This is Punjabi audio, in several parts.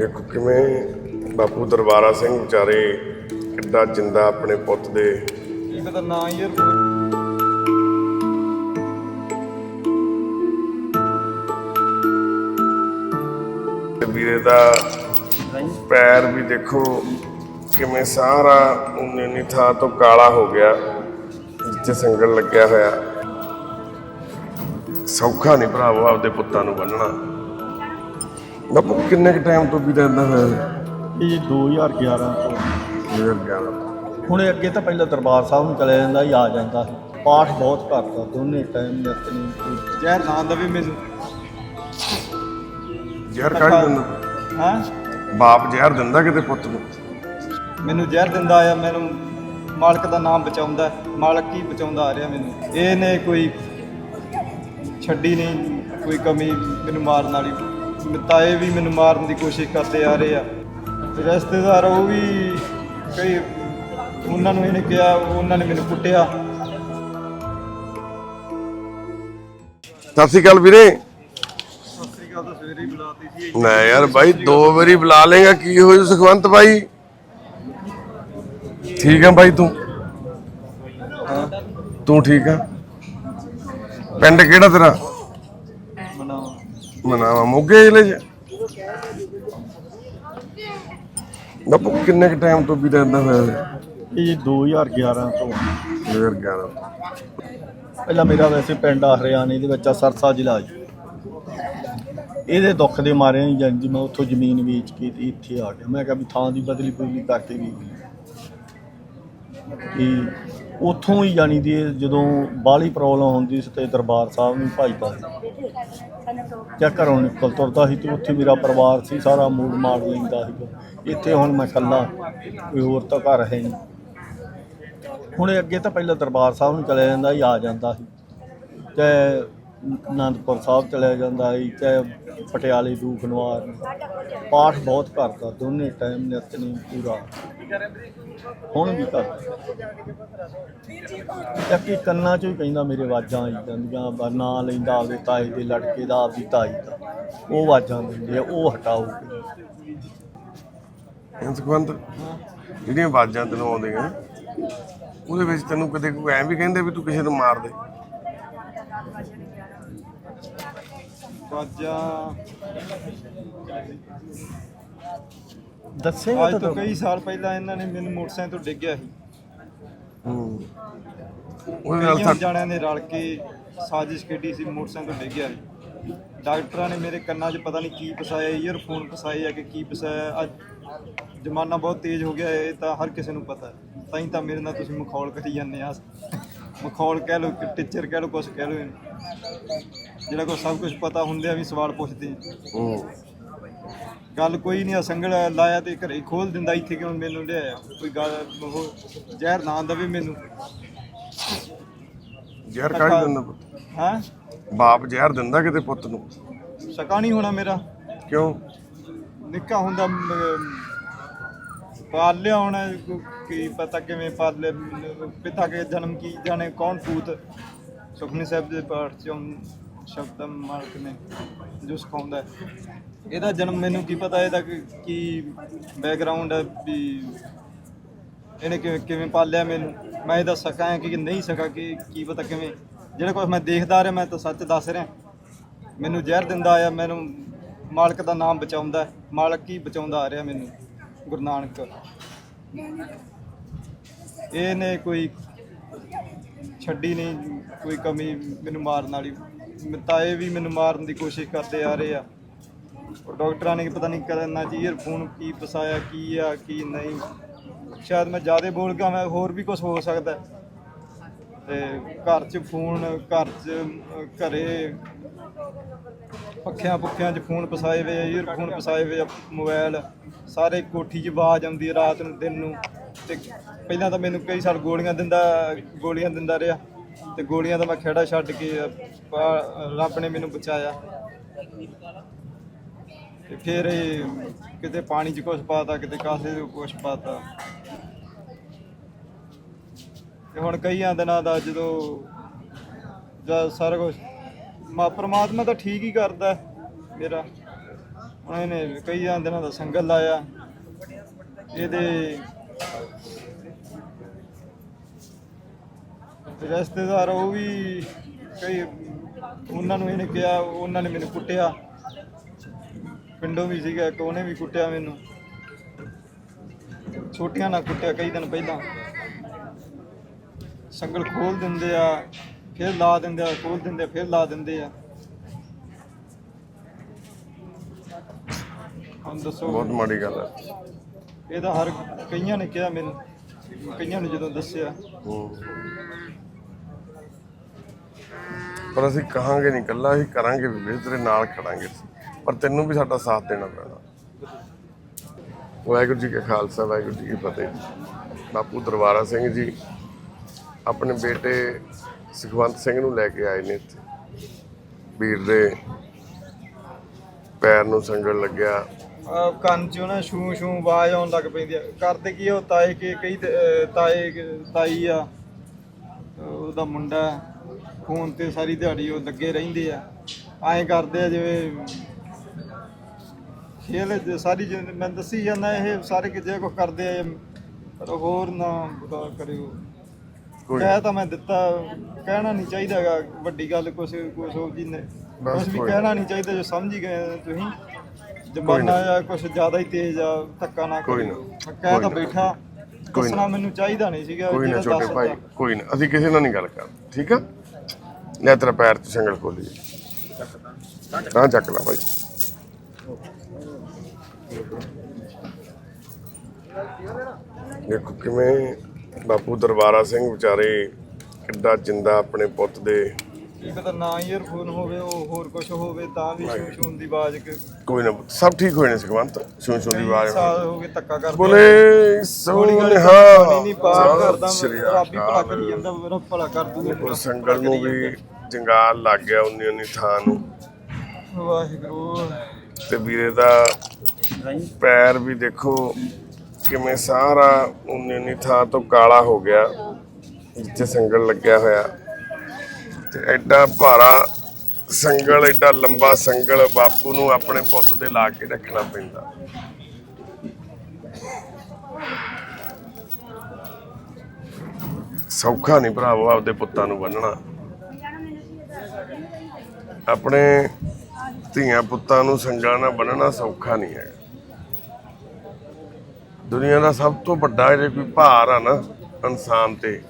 ਦੇਖੋ ਕਿਵੇਂ ਬਾਪੂ ਦਰਬਾਰਾ ਸਿੰਘ ਵਿਚਾਰੇ ਕਿੱਡਾ ਜਿੰਦਾ ਆਪਣੇ ਪੁੱਤ ਦੇ। ਕੀ ਪਤਾ ਨਾ ਯਾਰ ਤੇ ਵੀਰੇ ਦਾ ਪੈਰ ਵੀ ਦੇਖੋ ਕਿਵੇਂ ਸਾਰਾ ਉਨੇ ਨੀ ਥਾਂ ਤੋਂ ਕਾਲਾ ਹੋ ਗਿਆ ਜਿੱਥੇ ਸੰਗਲ ਲੱਗਿਆ ਹੋਇਆ। ਸੌਖਾ ਨਹੀਂ ਭਰਾਵੋ ਆਪਦੇ ਪੁੱਤਾਂ ਨੂੰ ਬੰਨਣਾ। ਬਾਪੂ ਕਿੰਨੇ ਕ ਟਾਈਮ ਤੋਂ ਵੀ ਰਹਿੰਦਾ ਹੋਇਆ ਇਹ 2011 ਤੋਂ। ਹੁਣ ਇਹ ਅੱਗੇ ਤਾਂ ਪਹਿਲਾਂ ਦਰਬਾਰ ਸਾਹਿਬ ਨੂੰ ਚਲੇ ਜਾਂਦਾ ਹੀ ਆ ਜਾਂਦਾ ਸੀ। ਪਾਠ ਬਹੁਤ ਕਰਦਾ ਦੋਨੇ ਟਾਈਮ ਨਿਤਨੀ ਜ਼ਹਿਰ ਨਾ ਦਵੇ ਮੈਨੂੰ ਜ਼ਹਿਰ ਕੱਢ ਦਿੰਦਾ? ਹਾਂ? ਬਾਪ ਜ਼ਹਿਰ ਦਿੰਦਾ ਕਿਤੇ ਪੁੱਤ ਨੂੰ? ਮੈਨੂੰ ਜ਼ਹਿਰ ਦਿੰਦਾ ਆ ਮੈਨੂੰ ਮਾਲਕ ਦਾ ਨਾਮ ਬਚਾਉਂਦਾ ਹੈ। ਮਾਲਕ ਹੀ ਬਚਾਉਂਦਾ ਆ ਰਿਹਾ ਮੈਨੂੰ? ਇਹਨੇ ਕੋਈ ਛੱਡੀ ਨਹੀਂ ਕੋਈ ਕਮੀ ਮੈਨੂੰ ਮਾਰਨ ਵਾਲੀ। ਮਿਤਾਏ ਵੀ ਮੈਨੂੰ ਮਾਰਨ ਦੀ ਕੋਸ਼ਿਸ਼ ਕਰਦੇ ਆ ਰਹੇ ਆ। ਤੇ ਰਿਸ਼ਤੇਦਾਰ ਉਹ ਵੀ ਕਈ ਉਹਨਾਂ ਨੂੰ ਇਹਨੇ ਕਿਹਾ ਉਹਨਾਂ ਨੇ ਮੈਨੂੰ ਕੁੱਟਿਆ। ਸਤਿ ਸ਼੍ਰੀ ਅਕਾਲ ਵੀਰੇ। ਨਾ ਯਾਰ ਬਾਈ ਦੋ ਵਾਰੀ ਬੁਲਾ ਲੇਗਾ ਕੀ ਹੋ ਜੂ ਸੁਖਵੰਤ ਬਾਈ? ਠੀਕ ਆ ਬਾਈ ਤੂੰ? ਤੂੰ ਠੀਕ ਆ? ਪਿੰਡ ਕਿਹੜਾ ਤੇਰਾ? ਮਨਾਵਾ ਮੋਗੇ ਜ਼ਿਲ੍ਹੇ ਚ। ਬਾਪੂ ਕਿੰਨੇ ਕ ਟਾਈਮ ਤੋਂ ਵੀ ਰਹਿੰਦਾ ਹੋਇਆ ਇਹ? 2011 ਤੋਂ। ਮੇਰ ਗਿਆਨ ਪਹਿਲਾਂ ਮੇਰਾ ਵੈਸੇ ਪਿੰਡ ਆ ਹਰਿਆਣੇ ਦੇ ਵਿੱਚ ਆ ਸਰਸਾ ਜ਼ਿਲ੍ਹਾ ਜੀ। ਇਹਦੇ ਦੁੱਖ ਦੇ ਮਾਰੇ ਹੀ ਜਾਂਦੀ ਮੈਂ ਉੱਥੋਂ ਜ਼ਮੀਨ ਵੇਚ ਕੇ ਤੇ ਇੱਥੇ ਆ ਗਿਆ। ਮੈਂ ਕਿਹਾ ਵੀ ਥਾਂ ਦੀ ਬਦਲੀ ਬਦਲੀ ਕਰਕੇ ਵੀ। ਕਿ ਉੱਥੋਂ ਹੀ ਜਾਣੀ ਦੀ ਜਦੋਂ ਬਾਹਲੀ ਪ੍ਰੋਬਲਮ ਹੁੰਦੀ ਸੀ ਤੇ ਦਰਬਾਰ ਸਾਹਿਬ ਨੂੰ ਭਜਦਾ ਸੀ ਜਾਂ ਘਰੋਂ ਨਿਕਲ ਤੁਰਦਾ ਸੀ ਤੇ ਉੱਥੇ ਮੇਰਾ ਪਰਿਵਾਰ ਸੀ, ਸਾਰਾ ਮੂਡ ਮਾਰ ਲੈਂਦਾ ਸੀ। ਇੱਥੇ ਹੁਣ ਮੈਂ ਇਕੱਲਾ, ਕੋਈ ਹੋਰ ਤਾਂ ਘਰ ਹੈ ਨਹੀਂ। ਹੁਣ ਅੱਗੇ ਤਾਂ ਪਹਿਲਾਂ ਦਰਬਾਰ ਸਾਹਿਬ ਨੂੰ ਚਲੇ ਜਾਂਦਾ ਸੀ, ਆ ਜਾਂਦਾ ਸੀ। ਤੇ ਅਨੰਦਪੁਰ ਸਾਹਿਬ ਚਲਿਆ ਜਾਂਦਾ ਸੀ ਤੇ ਪਟਿਆਲੇ ਦੂਖ ਪਾਠ ਬਹੁਤ ਕਰਦਾ, ਦੋਨੇ ਟਾਈਮ ਨਿਤਨੀ ਪੂਰਾ। ਹੁਣ ਵੀ ਕਰਦਾ। ਇੱਕ ਕੰਨਾਂ ਚੋਂ ਹੀ ਕਹਿੰਦਾ, ਮੇਰੇ ਆਵਾਜ਼ਾਂ ਆਈ ਜਾਂਦੀਆਂ ਬਾ ਨਾਂ ਲੈਂਦਾ ਆਪਦੇ ਤਾਏ ਦੇ ਲੜਕੇ ਦਾ, ਆਪਦੀ ਤਾਈ ਦਾ। ਉਹ ਆਵਾਜ਼ਾਂ ਦਿੰਦੇ ਆ, ਉਹ ਹਟਾਓ। ਸੁਖਵੰਤ, ਜਿਹੜੀਆਂ ਆਵਾਜ਼ਾਂ ਤੈਨੂੰ ਆਉਂਦੀਆਂ, ਉਹਦੇ ਵਿੱਚ ਤੈਨੂੰ ਕਦੇ ਕੋਈ ਐਂ ਵੀ ਕਹਿੰਦੇ ਵੀ ਤੂੰ ਕਿਸੇ ਨੂੰ ਮਾਰ ਦੇ? ਬਾਜਾਂ। ਦੱਸੇਗਾ ਅੱਜ ਤਾਂ ਤੋਂ ਕਈ ਸਾਲ ਪਹਿਲਾਂ ਇਹਨਾਂ ਨੇ ਮੈਨੂੰ ਮੋਟਰਸਾਈਕਲ ਤੋਂ ਡਿੱਗਿਆ ਸੀ। ਹੂੰ। ਉਹਦੇ ਨਾਲ ਕਈਆਂ ਜਾਣਿਆਂ ਨੇ ਰਲ ਕੇ ਸਾਜ਼ਿਸ਼ ਕੀਤੀ ਸੀ ਮੋਟਰਸਾਈਕਲ ਤੋਂ ਡਿੱਗਿਆ ਸੀ। ਡਾਕਟਰਾਂ ਨੇ ਮੇਰੇ ਕੰਨਾਂ 'ਚ ਪਤਾ ਨਹੀਂ ਕੀ ਫਸਾਇਆ ਈਅਰਫੋਨ ਫਸਾਏ ਆ ਕਿ ਕੀ ਫਸਾਇਆ। ਅੱਜ ਜ਼ਮਾਨਾ ਬਹੁਤ ਤੇਜ਼ ਹੋ ਗਿਆ ਹੈ, ਇਹ ਤਾਂ ਹਰ ਕਿਸੇ ਨੂੰ ਪਤਾ। ਹੈ ਤਾਂ ਹੀ ਤਾਂ ਮੇਰੇ ਨਾਲ ਤੁਸੀਂ ਮਖੌਲ ਕਰੀ ਜਾਂਦੇ ਆ। ਮਖੌਲ ਕਹਿ ਲਓ ਕਿ ਟੀਚਰ ਕਹਿ ਲਓ ਕੁਛ ਕਹਿ ਲਓ ਇਹਨੂੰ। ਜਿਹੜਾ ਕੋ ਸਭ ਕੁਝ ਪਤਾ ਹੁੰਦੇ ਆ ਵੀ ਸਵਾਲ ਪੁੱਛਦੇ। ਹੂੰ। ਗੱਲ ਕੋਈ ਨਹੀਂ ਆ ਸੰਗਲ ਲਾਇਆ ਤੇ ਘਰੇ ਖੋਲ ਦਿੰਦਾ ਇੱਥੇ ਕਿਉਂ ਮੈਨੂੰ ਲਿਆਇਆ? ਕੋਈ ਗੱਲ ਉਹ ਜ਼ਹਿਰ ਨਾ ਦਵੇ ਮੈਨੂੰ। ਜ਼ਹਿਰ ਕੱਢ ਦਿੰਦਾ ਪੁੱਤ? ਹਾਂ? ਬਾਪ ਜ਼ਹਿਰ ਦਿੰਦਾ ਕਿਤੇ ਪੁੱਤ ਨੂੰ? ਸਕਾ ਨਹੀਂ ਹੋਣਾ ਮੇਰਾ। ਕਿਉਂ? ਨਿੱਕਾ ਹੁੰਦਾ ਮ- ਪਾਲ ਲਿਆ ਹੋਣਾ ਕੋ- ਕੀ ਪਤਾ ਕਿਵੇਂ ਪਾਲ ਲਿਆ ਮੈਨੂੰ ਪਿਤਾ ਕੇ ਜਨਮ ਕੀ ਜਾਣੇ ਕੌਣ ਪੂਤ ਸੁਖਨੀ ਸਾਹਿਬ ਦੇ ਪਾਠ ਚੋਂ ਸ਼ਬਦ ਮਾਲਕ ਨੇ ਜੋ ਸਿਖਾਉਂਦਾ ਹੈ। ਇਹਦਾ ਜਨਮ ਮੈਨੂੰ ਕੀ ਪਤਾ, ਇਹਦਾ ਕੀ- ਕੀ ਬੈਕਗ੍ਰਾਉਂਡ ਹੈ ਵੀ ਇਹਨੇ ਕਿਵੇਂ ਕਿਵੇਂ ਪਾਲਿਆ ਮੈਨੂੰ ਮੈਂ ਇਹਦਾ ਸਕਾਂ ਕਿ ਨਹੀਂ ਸਕਾਂ ਕਿ ਕੀ ਪਤਾ ਕਿਵੇਂ ਜਿਹੜਾ ਕੁਝ ਮੈਂ ਦੇਖਦਾ ਆ ਰਿਹਾ, ਮੈਂ ਤਾਂ ਸੱਚ ਦੱਸ ਰਿਹਾ ਮੈਨੂੰ ਜ਼ਹਿਰ ਦਿੰਦਾ ਆ ਮੈਨੂੰ ਮਾਲਕ ਦਾ ਨਾਮ ਬਚਾਉਂਦਾ ਹੈ। ਮਾਲਕ ਹੀ ਬਚਾਉਂਦਾ ਆ ਰਿਹਾ ਮੈਨੂੰ, ਗੁਰੂ ਨਾਨਕ ਇਹਨੇ ਕੋਈ ਛੱਡੀ ਨਹੀਂ, ਕੋਈ ਕਮੀ ਮੈਨੂੰ ਮਾਰਨ ਵਾਲੀ ਤਾਏ ਵੀ ਮੈਨੂੰ ਮਾਰਨ ਦੀ ਕੋਸ਼ਿਸ਼ ਕਰਦੇ ਆ ਰਹੇ ਆ। ਉਹ ਡਾਕਟਰਾਂ ਨੇ ਪਤਾ ਨਹੀਂ ਕਰਨਾ ਜੀ ਈਅਰਫੋਨ ਕੀ ਫਸਾਇਆ, ਕੀ ਆ, ਕੀ ਨਹੀਂ। ਸ਼ਾਇਦ ਮੈਂ ਜ਼ਿਆਦਾ ਬੋਲ ਗਿਆ ਮੈਂ ਹੋਰ ਵੀ ਕੁਝ ਹੋ ਸਕਦਾ। ਹੈ। ਤੇ ਘਰ 'ਚ ਫੋਨ, ਘਰ 'ਚ ਘਰੇ ਪੱਖਿਆਂ ਪੁੱਖਿਆਂ 'ਚ ਫੋਨ ਫਸਾਏ ਹੋਏ ਆ ਈਅਰਫੋਨ ਫਸਾਏ ਹੋਏ ਆ ਮੋਬਾਈਲ ਸਾਰੇ ਕੋਠੀ 'ਚ ਆਵਾਜ਼ ਆਉਂਦੀ ਹੈ ਰਾਤ ਨੂੰ, ਦਿਨ ਨੂੰ। ਤੇ ਪਹਿਲਾਂ ਤਾਂ ਮੈਨੂੰ ਕਈ ਸਾਲ ਗੋਲੀਆਂ ਦਿੰਦਾ ਗੋਲੀਆਂ ਦਿੰਦਾ ਰਿਹਾ। ਤੇ ਗੋਲੀਆਂ ਦਾ ਮੈਂ ਖੇੜਾ ਛੱਡ ਕੇ, ਪਾ- ਰੱਬ ਨੇ ਮੈਨੂੰ ਬਚਾਇਆ। ਤੇ ਫਿਰ ਇਹ ਕਿਤੇ ਪਾਣੀ 'ਚ ਕੁਛ ਪਾਤਾ, ਕਿਤੇ ਕਾਸੇ 'ਚ ਕੁਛ ਪਾਤਾ। ਤੇ ਹੁਣ ਕਈਆਂ ਦਿਨਾਂ ਦਾ ਜਦੋਂ ਜਦ ਸਾਰਾ ਕੁਝ ਮਾ, ਪਰਮਾਤਮਾ ਤਾਂ ਠੀਕ ਹੀ ਕਰਦਾ ਹੈ ਮੇਰਾ। ਉਹਨਾਂ ਨੇ ਕਈਆਂ ਦਿਨਾਂ ਦਾ ਸੰਗਲ ਲਾਇਆ। ਇਹਦੇ ਰਿਸ਼ਤੇਦਾਰ ਉਹ ਵੀ ਕਈ ਉਹਨਾਂ ਨੂੰ ਇਹਨੇ ਕਿਹਾ ਉਹਨਾਂ ਨੇ ਮੈਨੂੰ ਕੁੱਟਿਆ। ਪਿੰਡੋਂ ਵੀ ਸੀਗਾ ਇੱਕ ਉਹਨੇ ਵੀ ਕੁੱਟਿਆ ਮੈਨੂੰ। ਛੋਟੀਆਂ ਨਾਲ ਕੁੱਟਿਆ ਕਈ ਦਿਨ ਪਹਿਲਾਂ। ਸੰਗਲ ਖੋਲ ਦਿੰਦੇ ਆ ਫਿਰ ਲਾ ਦਿੰਦੇ ਆ ਖੋਲ ਦਿੰਦੇ ਫਿਰ ਲਾ ਦਿੰਦੇ ਆ। ਹੁਣ ਦੱਸੋ। ਬਹੁਤ ਮਾੜੀ ਗੱਲ ਹੈ ਇਹ ਤਾਂ ਹਰ ਕਈਆਂ ਨੇ ਕਿਹਾ ਮੈਨੂੰ ਕਈਆਂ ਨੇ ਜਦੋਂ ਦੱਸਿਆ। ਹੂੰ। ਪਰ ਅਸੀਂ ਕਹਾਂਗੇ ਨਹੀਂ ਕੱਲਾ ਅਸੀਂ ਕਰਾਂਗੇ ਵੀ ਤੇਰੇ ਨਾਲ ਖੜਾਂਗੇ ਪਰ ਤੈਨੂੰ ਵੀ ਸਾਡਾ ਸਾਥ ਦੇਣਾ ਪੈਣਾ। ਵਾਹਿਗੁਰੂ ਜੀ ਕਾ ਖਾਲਸਾ, ਵਾਹਿਗੁਰੂ ਜੀ ਕੀ ਫਤਿਹ ਬਾਪੂ ਦਰਬਾਰਾ ਸਿੰਘ ਜੀ ਆਪਣੇ ਬੇਟੇ ਸੁਖਵੰਤ ਸਿੰਘ ਨੂੰ ਲੈ ਕੇ ਆਏ ਨੇ ਇੱਥੇ। ਵੀਰ ਦੇ ਪੈਰ ਨੂੰ ਸੰਗਲ ਲੱਗਿਆ। ਕੰਨ ਚੋਂ ਨਾ ਛੂ ਛੂ ਆਵਾਜ਼ ਆਉਣ ਲੱਗ ਪੈਂਦੀ ਆ। ਕਰਦੇ ਕੀ ਉਹ ਤਾਏ ਕੇ, ਕਈ ਤਾਏ ਤਾਈ ਆ, ਉਹਦਾ ਮੁੰਡਾ। ਫੋਨ ਤੇ ਸਾਰੀ ਦਿਹਾੜੀ ਉਹ ਲੱਗੇ ਰਹਿੰਦੇ ਆ। ਐਂ ਕਰਦੇ ਆ ਜਿਵੇਂ ਖੇਲ ਜ- ਸਾਰੀ ਜ਼ਿੰਦ- ਮੈਂ ਦੱਸੀ ਜਾਂਦਾ ਇਹ ਸਾਰੇ ਕਿ ਜੇ ਕਰਦੇ ਆ ਪਰ ਹੋਰ ਨਾ ਬੁਰਾ ਕਰਿਓ। ਕੋਈ ਕਹਿ ਤਾਂ ਮੈਂ ਦਿੱਤਾ ਕਹਿਣਾ ਨਹੀਂ ਚਾਹੀਦਾਗਾ ਵੱਡੀ ਗੱਲ ਕੁਛ ਕੁਛ ਹੋ ਜੀ ਨੇ। ਬਸ ਕੁਛ ਵੀ ਕੋਈ ਕਹਿਣਾ ਨਹੀਂ ਚਾਹੀਦਾ ਜੋ ਸਮਝ ਹੀ ਗਏ ਤੁਸੀਂ। ਜ਼ਮਾਨਾ ਆ ਕੁਛ ਜ਼ਿਆਦਾ ਹੀ ਤੇਜ਼ ਆ ਧੱਕਾ ਨਾ ਕੋਈ ਕਰਿਓ। ਨਾ, ਮੈਂ ਕਹਿ ਕੋਈ ਤਾਂ ਨਾ। ਬੈਠਾ ਕੋਈ ਦੱਸਣਾ ਮੈਨੂੰ ਚਾਹੀਦਾ ਨਹੀਂ ਸੀਗਾ ਕੋਈ ਨਾ ਜਿਹੜਾ ਛੋਟੇ ਭਾਈ। ਕੋਈ ਨਾ। ਅਸੀਂ ਕਿਸੇ ਨਾਲ ਨਹੀਂ ਗੱਲ ਕਰ ਠੀਕ ਆ? ਲੈ ਤੇਰਾ ਪੈਰ 'ਚ ਸੰਗਲ ਖੋਲੀ ਤਾਂ ਚੱਕ ਲੈ ਭਾਈ ਦੇਖੋ ਕਿਵੇਂ ਬਾਪੂ ਦਰਬਾਰਾ ਸਿੰਘ ਵਿਚਾਰੇ ਕਿੱਡਾ ਜਿੰਦਾ ਆਪਣੇ ਪੁੱਤ ਦੇ ਕੀ ਪਤਾ ਨਾ ਈਅਰਫੋਨ ਹੋਵੇ ਉਹ ਹੋਰ ਕੁਝ ਹੋਵੇ ਤਾਂ ਵੀ ਛੂ ਛੂ ਦੀ ਆਵਾਜ਼ ਕਿ ਕੋਈ ਨਾ ਸਭ ਠੀਕ ਹੋਏ ਨੇ ਸੁਖਵੰਤ ਸੁਣ ਸੁਣ ਦੀ ਆਵਾਜ਼ ਸਾਲ ਹੋ ਗਏ ਧੱਕਾ ਕਰਦੇ ਬੋਲੇ ਗਾਲੀ ਸੋਨਿਹਾ ਨਹੀਂ ਪਾਰ ਕਰਦਾ ਰੱਬ ਹੀ ਭਲਾ। ਕਰੀ ਜਾਂਦਾ ਮੇਰਾ ਭਲਾ ਕਰ ਦੂਗਾ ਉਹ ਸੰਗਲ ਨੂੰ ਵੀ ਜੰਗਾਲ ਲੱਗ ਗਿਆ ਉਨੀ ਉਨੀ ਥਾਂ ਨੂੰ। ਵਾਹਿਗੁਰੂ। ਤੇ ਵੀਰੇ ਦਾ ਪੈਰ ਵੀ ਦੇਖੋ ਕਿਵੇਂ ਸਾਰਾ ਉਨੀ ਉਨੀ ਥਾਂ ਤੋਂ ਕਾਲਾ ਹੋ ਗਿਆ ਜਿੱਥੇ ਸੰਗਲ ਲੱਗਿਆ ਹੋਇਆ। ਤੇ ਐਡਾ ਭਾਰਾ ਸੰਗਲ, ਐਡਾ ਲੰਬਾ ਸੰਗਲ ਬਾਪੂ ਨੂੰ ਆਪਣੇ ਪੁੱਤ ਦੇ ਲਾ ਕੇ ਰੱਖਣਾ ਪੈਂਦਾ। ਸੌਖਾ ਨਹੀਂ ਭਰਾਵੋ ਆਪਦੇ ਪੁੱਤਾਂ ਨੂੰ ਬੰਨਣਾ। ਆਪਣੇ ਧੀਆਂ ਪੁੱਤਾਂ ਨੂੰ ਸੰਗਲਾਂ ਨਾਲ ਬੰਨਣਾ ਸੌਖਾ ਨਹੀਂ ਹੈ। ਦੁਨੀਆ ਦਾ ਸਭ ਤੋਂ ਵੱਡਾ ਜੇ ਕੋਈ ਭਾਰ ਆ ਨਾ ਇਨਸਾਨ ਤੇ।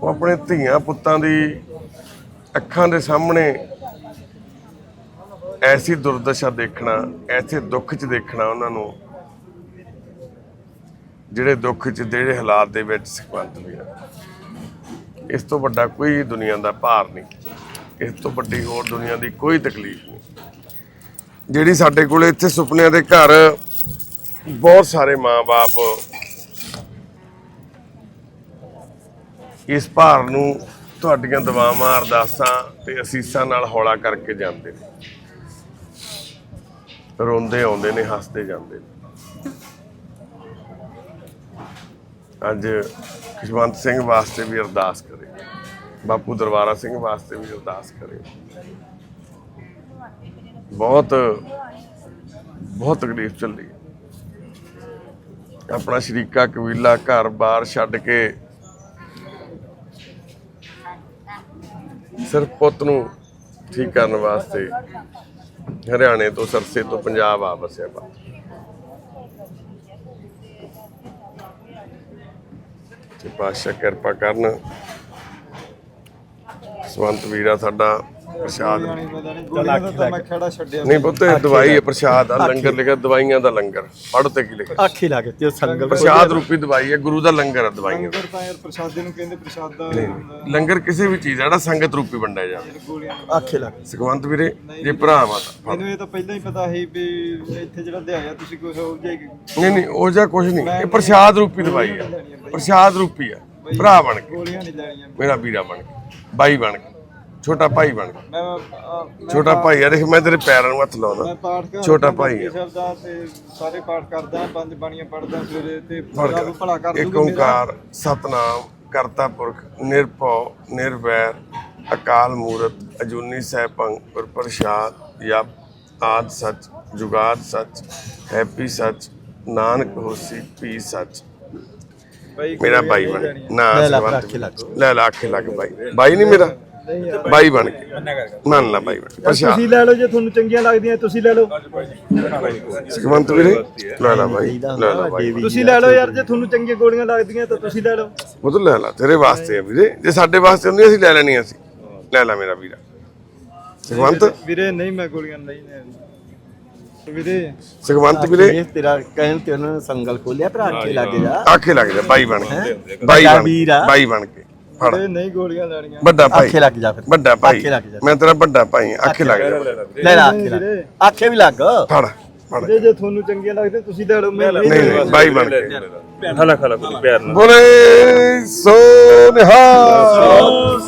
ਉਹ ਆਪਣੇ ਧੀਆਂ ਪੁੱਤਾਂ ਦੀ ਅੱਖਾਂ ਦੇ ਸਾਹਮਣੇ ਐਸੀ ਦੁਰਦਸ਼ਾ ਦੇਖਣਾ, ਐਸੇ ਦੁੱਖ 'ਚ ਦੇਖਣਾ ਉਹਨਾਂ ਨੂੰ, ਜਿਹੜੇ ਦੁੱਖ 'ਚ, ਜਿਹੜੇ ਹਾਲਾਤ ਦੇ ਵਿੱਚ ਸੁਖਵੰਤ ਵੀ ਆ। ਇਸ ਤੋਂ ਵੱਡਾ ਕੋਈ ਦੁਨੀਆ ਦਾ ਭਾਰ ਨਹੀਂ। ਇਸ ਤੋਂ ਵੱਡੀ ਹੋਰ ਦੁਨੀਆ ਦੀ ਕੋਈ ਤਕਲੀਫ ਨਹੀਂ। ਜਿਹੜੀ ਸਾਡੇ ਕੋਲੇ ਇੱਥੇ ਸੁਪਨਿਆਂ ਦੇ ਘਰ ਬਹੁਤ ਸਾਰੇ ਮਾਪੇ ਇਸ ਭਾਰ ਨੂੰ ਤੁਹਾਡੀਆਂ ਦੁਆਵਾਂ ਅਰਦਾਸਾਂ ਤੇ ਅਸੀਸਾਂ ਨਾਲ ਹੌਲਾ ਕਰਕੇ ਜਾਂਦੇ ਨੇ। ਰੋਂਦੇ ਆਉਂਦੇ ਨੇ, ਹੱਸਦੇ ਜਾਂਦੇ ਨੇ। ਅੱਜ ਖੁਸ਼ਵੰਤ ਸਿੰਘ ਵਾਸਤੇ ਵੀ ਅਰਦਾਸ ਕਰੇ। ਬਾਪੂ ਦਰਬਾਰਾ ਸਿੰਘ ਵਾਸਤੇ ਵੀ ਅਰਦਾਸ ਕਰੇ। ਬਹੁਤ ਬਹੁਤ ਤਕਲੀਫ ਚੱਲੀ। ਆਪਣਾ ਸ਼ਰੀਕਾ ਕਬੀਲਾ ਘਰ-ਬਾਰ ਛੱਡ ਕੇ ਸਿਰਫ ਪੁੱਤ ਨੂੰ ਠੀਕ ਕਰਨ ਵਾਸਤੇ ਹਰਿਆਣੇ ਤੋਂ ਸਰਸੇ ਤੋਂ ਪੰਜਾਬ ਆ ਵਸਿਆ ਬਾ ਤੇ ਪਾਸ਼ਾ ਕਿਰਪਾ ਕਰਨ। ਸਵੰਤ ਵੀਰਾ ਸਾਡਾ ਪ੍ਰਸ਼ਾਦ। ਦਾ ਮੈਂ ਖੜਾ ਛੱਡਿਆ ਨਹੀਂ ਪੁੱਤ ਇਹ ਦਵਾਈ ਹੈ ਪ੍ਰਸ਼ਾਦ ਆ ਲੰਗਰ ਲਿਖਿਆ ਦਵਾਈਆਂ ਦਾ ਲੰਗਰ ਪੜ੍ਹ ਤੇ ਕੀ ਲਿਖਿਆ। ਆਖੀ ਲੱਗ ਤੇ ਸੰਗਲ ਪ੍ਰਸ਼ਾਦ ਰੂਪੀ ਦਵਾਈ ਹੈ ਗੁਰੂ ਦਾ ਲੰਗਰ ਹੈ ਦਵਾਈਆਂ ਦਾ। ਲੰਗਰ ਤਾਂ ਯਾਰ ਪ੍ਰਸ਼ਾਦੇ ਨੂੰ ਕਹਿੰਦੇ ਪ੍ਰਸ਼ਾਦਾ ਲੰਗਰ ਕਿਸੇ ਵੀ ਚੀਜ਼ ਆ ਜਿਹੜਾ ਸੰਗਤ ਰੂਪੀ ਵੰਡਿਆ ਜਾਵੇ। ਆਖੀ ਲੱਗ ਸੁਖਵੰਤ ਵੀਰੇ ਜੇ ਭਰਾ ਵਾ ਮੈਨੂੰ ਇਹ ਤਾਂ ਪਹਿਲਾਂ ਹੀ ਪਤਾ ਸੀ ਵੀ ਇੱਥੇ ਜਿਹੜਾ ਲਿਆਇਆ ਤੁਸੀਂ ਕੁਝ ਹੋ ਜਾਏਗੀ ਨਹੀਂ ਨਹੀਂ ਉਹ ਜਾਂ ਕੁਝ ਨਹੀਂ। ਇਹ ਪ੍ਰਸ਼ਾਦ ਰੂਪੀ ਦਵਾਈ ਆ। ਪ੍ਰਸ਼ਾਦ ਰੂਪੀ ਆ। ਭਰਾ ਬਣ ਕੇ। ਗੋਲੀਆਂ ਨਹੀਂ ਲੈਣੀਆਂ। ਮੇਰਾ ਵੀਰਾ ਬਣ ਕੇ। ਬਾਈ ਬਣ ਕੇ। ਛੋਟਾ ਭਾਈ ਬਣ ਕੇ ਮੈਂ ਅਹ, ਮੈਂ ਛੋਟਾ ਭਾਈ ਆ ਦੇਖ ਮੈਂ ਤੇਰੇ ਪੈਰਾਂ ਨੂੰ ਹੱਥ ਮੈਂ ਪਾਠ ਕਰ ਛੋਟਾ ਭਾਈ ਆ। ਸਾਹਿਬ ਦਾ ਤੇ ਸਾਰੇ ਪਾਠ ਕਰਦਾ ਪੰਜ ਬਾਣੀਆਂ ਪੜਦਾ ਸਵੇਰੇ ਤੇ ਫੜ ਰੱਬ ਭਲਾ ਕਰ ਕੇ। ਇੱਕ ਦੂਗਾ ਮੇਰਾ ਓੰਕਾਰ ਸਤਨਾਮ ਕਰਤਾ ਪੁਰਖ ਨਿਰਭਉ ਨਿਰਵੈਰ ਅਕਾਲ ਮੂਰਤ ਅਜੂਨੀ ਸੈਭੰ ਗੁਰ ਪ੍ਰਸਾਦ ਯਪ ਆਦ ਸਚ ਜੁਗਾਦ ਸੱਚ ਹੈਪੀ ਸੱਚ ਨਾਨਕ ਹੋਸੀ ਪੀ ਸੱਚ ਮੇਰਾ ਨਹੀਂ ਬਣ। ਨਾ ਲੈ ਲਾ, ਆਖੇ ਲੱਗ। ਲੈ ਲਾ ਆਖੇ ਲੱਗ ਬਾਈ ਬਾਈ ਨਹੀਂ ਮੇਰਾ ਬਾਈ ਬਣ ਕੇ ਮੰਨ ਲਾ ਬਾਈ ਬਣ ਕੇ ਅੱਛਾ। ਤੁਸੀਂ ਲੈ ਲਓ ਜੇ ਤੁਹਾਨੂੰ ਚੰਗੀਆਂ ਲੱਗਦੀਆਂ ਤੁਸੀਂ ਲੈ ਲਓ। ਸਗਵੰਤ ਵੀਰੇ? ਲੈ ਲਾ ਬਾਈ ਲੈ ਲਾ ਬਾਈ। ਤੁਸੀਂ ਲੈ ਲਓ ਯਾਰ ਜੇ ਤੁਹਾਨੂੰ ਚੰਗੀਆਂ ਗੋਲੀਆਂ ਲੱਗਦੀਆਂ ਤਾਂ ਤੁਸੀਂ ਲੈ ਲਓ। ਉਹ ਤਾਂ ਲੈ ਲਾ ਤੇਰੇ ਵਾਸਤੇ ਆ ਵੀਰੇ। ਜੇ ਸਾਡੇ ਵਾਸਤੇ ਹੁੰਦੀ ਅਸੀਂ ਲੈ ਲੈਣੀਆਂ ਸੀ। ਲੈ ਲੈ ਮੇਰਾ ਵੀਰਾ। ਸਗਵੰਤ ਵੀਰੇ ਨਹੀਂ ਮੈਂ ਗੋਲੀਆਂ ਨਹੀਂ ਲੈਣੀਆਂ ਵੀਰੇ। ਸਗਵੰਤ ਵੀਰੇ? ਤੇਰਾ ਕਹਿਣ ਤੇ ਉਹਨਾਂ ਨੇ ਸੰਗਲ ਖੋਲਿਆ ਭਰਾ ਕੇ ਲੱਗ ਜਾ। ਆਖੇ ਲੱਗ ਜਾ ਬਾਈ ਬਣ ਕੇ ਬਣ। ਬਾਈ ਬਣ ਕੇ ਫੜ। ਵੀਰੇ ਨਹੀਂ ਗੋਲੀਆਂ ਲੈਣੀਆਂ। ਵੱਡਾ ਭਾਈ। ਆਖੇ ਲੱਗ ਜਾ ਫਿਰ। ਵੱਡਾ ਭਾਈ। ਆਖੇ ਲੱਗ ਜਾ ਮੈਂ ਤੇਰਾ ਵੱਡਾ ਭਾਈ ਹਾਂ, ਆਖੇ ਲੱਗ ਜਾ ਲੈ ਲਾ ਆਖੇ ਲੱਗ। ਆਖੇ ਵੀ ਲੱਗ। ਫੜ ਫੜ। ਵੀਰੇ ਜੇ ਤੁਹਾਨੂੰ ਚੰਗੀਆਂ ਲੱਗਦੀਆਂ ਤੁਸੀਂ ਲਓ ਮੈਂ ਨਹੀਂ ਨਹੀਂ। ਨਹੀਂ ਬਾਈ ਬਣ ਕੇ। ਹਲਾ ਖਲਾ ਕੋਈ ਪਿਆਰ ਨਾਲ। ਬੋਲੇ ਸੋ ਨਿਹਾਲ